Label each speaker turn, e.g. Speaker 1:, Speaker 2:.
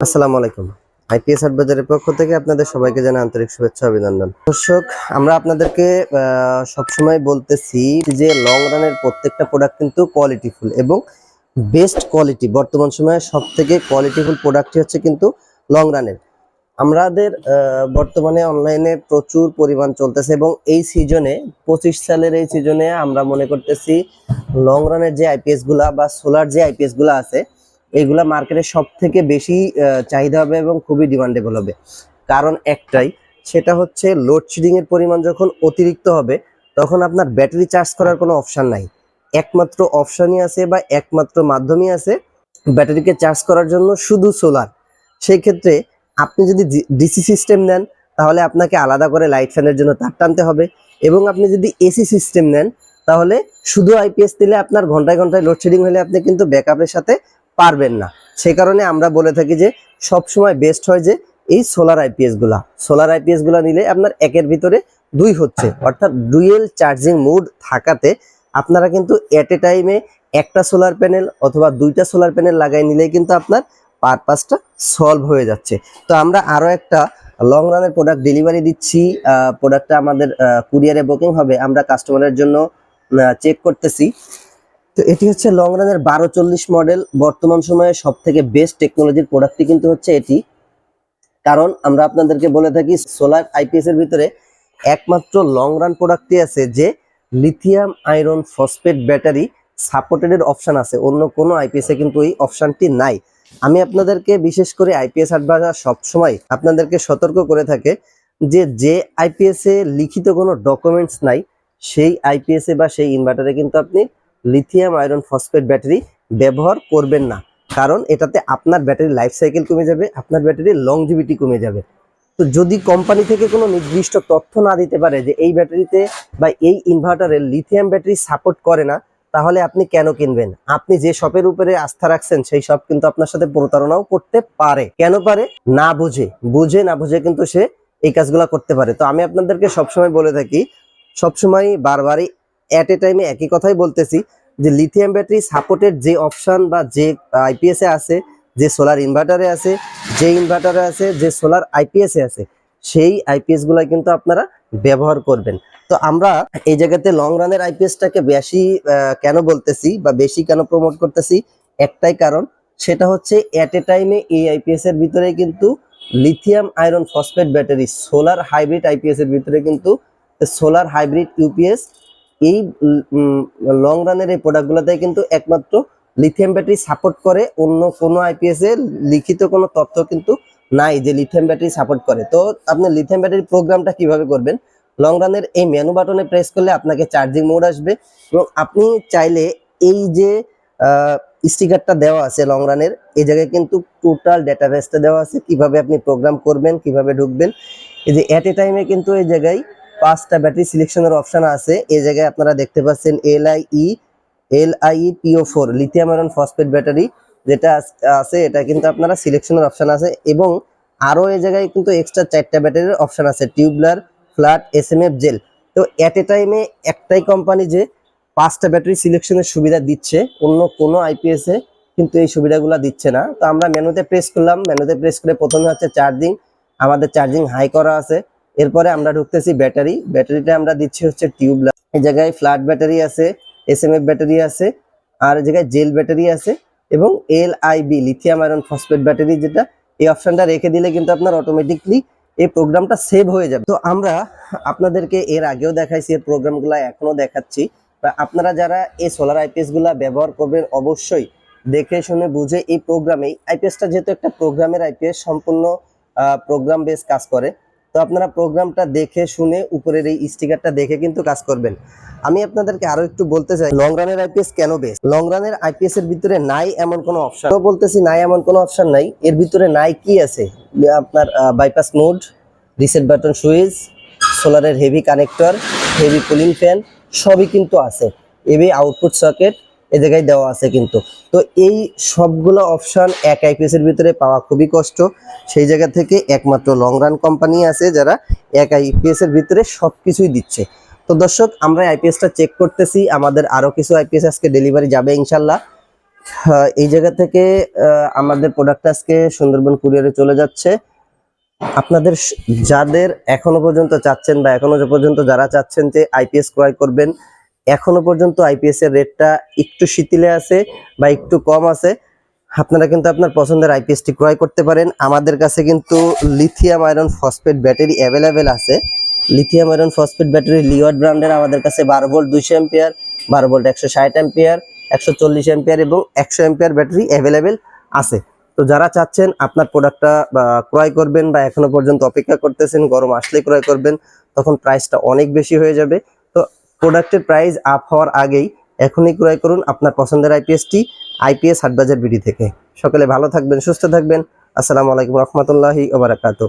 Speaker 1: আসসালামু আলাইকুম। আইপিএস হাট বাজারের পক্ষ থেকে আপনাদের সবাইকে জানাই আন্তরিক শুভেচ্ছা, অভিনন্দন। দর্শক, আমরা আপনাদেরকে সবসময় বলতেছি যে লং রানের প্রত্যেকটা প্রোডাক্ট কিন্তু কোয়ালিটিফুল এবং বেস্ট কোয়ালিটি বর্তমান সময়ে সব থেকে কোয়ালিটিফুল প্রোডাক্টই হচ্ছে কিন্তু লং রানের আমাদের বর্তমানে অনলাইনে প্রচুর পরিমাণ চলতেছে এবং এই সিজনে পঁচিশ সালের এই সিজনে আমরা মনে করতেছি লং রানের যে আইপিএসগুলা বা সোলার যে আইপিএসগুলা আছে এইগুলা মার্কেটে সব থেকে বেশি চাহিদা হবে এবং খুবই ডিমান্ডেবল হবে। কারণ একটাই, সেটা হচ্ছে লোডশেডিং এর পরিমাণ যখন অতিরিক্ত হবে, তখন আপনার ব্যাটারি চার্জ করার কোনো অপশন নাই। একমাত্র অপশানই আছে বা একমাত্র মাধ্যমই আছে ব্যাটারিকে চার্জ করার জন্য শুধু সোলার সেই ক্ষেত্রে আপনি যদি ডিসি সিস্টেম নেন, তাহলে আপনাকে আলাদা করে লাইট ফ্যানের জন্য তার টানতে হবে এবং আপনি যদি এসি সিস্টেম নেন, তাহলে শুধু আইপিএস দিলে আপনার ঘন্টায় ঘন্টায় লোডশেডিং হলে আপনি কিন্তু ব্যাকআপের সাথে পারবেন না। সে কারণে আমরা বলে থাকি যে সব সময় বেস্ট হয় যে, এই সোলার আইপিএসগুলা। সোলার আইপিএসগুলা নিলে আপনার একের ভিতরে দুই হচ্ছে। অর্থাৎ ডুয়েল চার্জিং মোড থাকাতে আপনারা কিন্তু এট এ টাইমে একটা সোলার প্যানেল অথবা দুইটা সোলার প্যানেল লাগাই নিলেই কিন্তু আপনার পারপাসটা সলভ হয়ে যাচ্ছে। তো আমরা আরও একটা লং রানের প্রোডাক্ট ডেলিভারি দিচ্ছি। প্রোডাক্টটা আমাদের কুরিয়ারে বুকিং হবে। আমরা কাস্টমারের জন্য চেক করতেছি। তো এটি হচ্ছে লং রানের বারো চল্লিশ মডেল। বর্তমান সময়ে সব থেকে বেস্ট টেকনোলজির প্রোডাক্টটি কিন্তু হচ্ছে এটি। কারণ আমরা আপনাদেরকে বলে থাকি সোলার আইপিএস এর ভিতরে একমাত্র লং রান প্রোডাক্টটি আছে যে lithium iron phosphate battery supported এর অপশন আছে। অন্য কোনো আইপিএস কিন্তু এই অপশানটি নাই। আমি আপনাদেরকে বিশেষ করে আইপিএস অ্যাডভাইজার সবসময় আপনাদেরকে সতর্ক করে থাকে যে যে আইপিএস লিখিত কোনো ডকুমেন্টস নাই, সেই আইপিএস বা সেই ইনভার্টারে কিন্তু আপনি লিথিয়াম আয়রন ফসফেট ব্যাটারি ব্যবহার করবেন না। কারণ এটাতে আপনার ব্যাটারি লাইফ সাইকেল কমে যাবে, আপনার ব্যাটারির লংজিভিটি কমে যাবে। তো যদি কোম্পানি থেকে কোনো নির্দিষ্ট তথ্য না দিতে পারে যে এই ব্যাটারিতে বা এই ইনভার্টারে লিথিয়াম ব্যাটারি সাপোর্ট করে না, তাহলে আপনি কেন কিনবেন? আপনি যে শপের উপরে আস্থা রাখছেন, সেই শপ কিন্তু আপনার সাথে প্রতারণাও করতে পারে। কেন পারে? না বুঝে। বুঝে না বুঝে কিন্তু সে এই কাজগুলো করতে পারে। তো আমি আপনাদেরকে সবসময় বলে থাকি, সবসময় বারবারই অ্যাট এ টাইমে একই কথাই বলতেছি যে লিথিয়াম ব্যাটারি সাপোর্টেড যে অপশন বা যে আইপিএস আছে, যে সোলার ইনভার্টারে আছে, যে ইনভার্টারে আছে, যে সোলার আইপিএস আছে, সেই আইপিএস গুলাই কিন্তু আপনারা ব্যবহার করবেন। তো আমরা এই জায়গাতে লং রানের আইপিএসটাকে বেশি কেন বলতেছি বা বেশি কেন প্রমোট করতেছি, একটাই কারণ, সেটা হচ্ছে অ্যাট এ টাইমে এই আইপিএস এর ভিতরে কিন্তু lithium iron phosphate battery solar hybrid IPS এর ভিতরে কিন্তু সোলার হাইব্রিড ইউপিএস এই লং রানের এই প্রোডাক্টগুলোতে কিন্তু একমাত্র লিথিয়াম ব্যাটারি সাপোর্ট করে, অন্য কোনো আইপিএস এ লিখিত কোনো তথ্য কিন্তু নাই যে লিথিয়াম ব্যাটারি সাপোর্ট করে। তো আপনি লিথিয়াম ব্যাটারি প্রোগ্রামটা কীভাবে করবেন? লং রানের এই মেনু বাটনে প্রেস করলে আপনাকে চার্জিং মোড আসবে এবং আপনি চাইলে এই যে স্টিকারটা দেওয়া আছে লং রানের এই জায়গায় কিন্তু টোটাল ডেটাবেসটা দেওয়া আছে। কীভাবে আপনি প্রোগ্রাম করবেন, কীভাবে ঢুকবেন, এই যে অ্যাট এ টাইমে কিন্তু এই জায়গায় পাঁচটা ব্যাটারি সিলেকশনের অপশন আছে। এই জায়গায় আপনারা দেখতে পাচ্ছেন L I E L I P O four lithium iron phosphate battery যেটা আছে, এটা কিন্তু আপনারা সিলেকশনের অপশন আছে এবং আরও এই জায়গায় কিন্তু এক্সট্রা চারটা ব্যাটারির অপশন আছে tubular flat S M F gel তো অ্যাট এ টাইমে একটাই কোম্পানি যে পাঁচটা ব্যাটারি সিলেকশনের সুবিধা দিচ্ছে, অন্য কোনো আইপিএসে কিন্তু এই সুবিধাগুলো দিচ্ছে না। তো আমরা মেনুতে প্রেস করলাম, মেনুতে প্রেস করে প্রথমে হচ্ছে চার্জিং আমাদের চার্জিং হাই করা আছে। এরপরে আমরা ঢুকতেছি ব্যাটারি। ব্যাটারিটা আমরা দিচ্ছি হচ্ছে টিউবলার এই জায়গায় ফ্ল্যাট ব্যাটারি আছে এস ব্যাটারি আছে, আর এই জায়গায় জেল ব্যাটারি আছে এবং L I B lithium iron phosphate battery যেটা, এই অপশনটা রেখে দিলে কিন্তু আপনার অটোমেটিকলি এই প্রোগ্রামটা সেভ হয়ে যাবে। তো আমরা আপনাদেরকে এর আগেও দেখাইছি, এর প্রোগ্রামগুলো এখনও দেখাচ্ছি। বা আপনারা যারা এই সোলার আইপিএসগুলা ব্যবহার করবেন, অবশ্যই দেখে শুনে বুঝে এই প্রোগ্রামে আইপিএসটা যেহেতু একটা প্রোগ্রামের আইপিএস সম্পূর্ণ প্রোগ্রাম বেস কাজ করে তো আপনারা প্রোগ্রামটা দেখে শুনে উপরের এই স্টিকারটা দেখে কিন্তু কাজ করবেন। আমি আপনাদেরকে আরও একটু বলতে চাই লং রানের আইপিএস কেন বেশ লং রানের আইপিএস এর ভিতরে নাই এমন কোনো অপশন বলতেছি, নাই এমন কোনো অপশন নাই। এর ভিতরে নাই কি আছে? আপনার bypass mode reset button switch সোলারের heavy connector heavy cooling fan সবই কিন্তু আছে। এবি আউটপুট সকেট এ জায়গায় দেওয়া আছে কিন্তু। তো এই সবগুলো অপশান এক আইপিএস এর ভিতরে পাওয়া খুবই কষ্ট। সেই জায়গা থেকে একমাত্র লং রান কোম্পানি আছে যারা এক আইপিএস এর ভিতরে সবকিছুই দিচ্ছে। তো দর্শক, আমরা আইপিএসটা চেক করতেছি। আমাদের আরও কিছু আইপিএস আজকে ডেলিভারি যাবে ইনশাল্লাহ এই জায়গা থেকে আমাদের প্রোডাক্ট আজকে সুন্দরবন কুরিয়ারে চলে যাচ্ছে। আপনাদের যাদের এখনও পর্যন্ত চাচ্ছেন বা এখনও পর্যন্ত যারা চাচ্ছেন যে আইপিএস ক্রয় করবেন এখনও পর্যন্ত আইপিএস এর রেটটা একটু শিথিলে আছে বা একটু কম আছে। আপনারা কিন্তু আপনার পছন্দের আইপিএসটি ক্রয় করতে পারেন। আমাদের কাছে কিন্তু lithium iron phosphate battery available আছে। লিথিয়াম আয়রন ফসফেট ব্যাটারি লিওয়ার্ড ব্র্যান্ডের আমাদের কাছে বারো ভোল্ট দুইশো এম্পিয়ার বারো ভোল্ট একশো ষাট এম্পিয়ার একশো চল্লিশ এম্পিয়ার এবং একশো এম্পিয়ার ব্যাটারি অ্যাভেলেবেল আছে। তো যারা চাচ্ছেন আপনার প্রোডাক্টটা ক্রয় করবেন বা এখনও পর্যন্ত অপেক্ষা করতেছেন, গরম আসলে ক্রয় করবেন, তখন প্রাইসটা অনেক বেশি হয়ে যাবে। প্রোডাক্টের প্রাইস আপ হওয়ার আগেই এখনই ক্রয় করুন আপনার পছন্দের আইপিএসটি আইপিএস হাটবাজার বিডি থেকে। সকলে ভালো থাকবেন, সুস্থ থাকবেন। আসসালামু আলাইকুম রহমতুল্লাহি ওবারাকাতু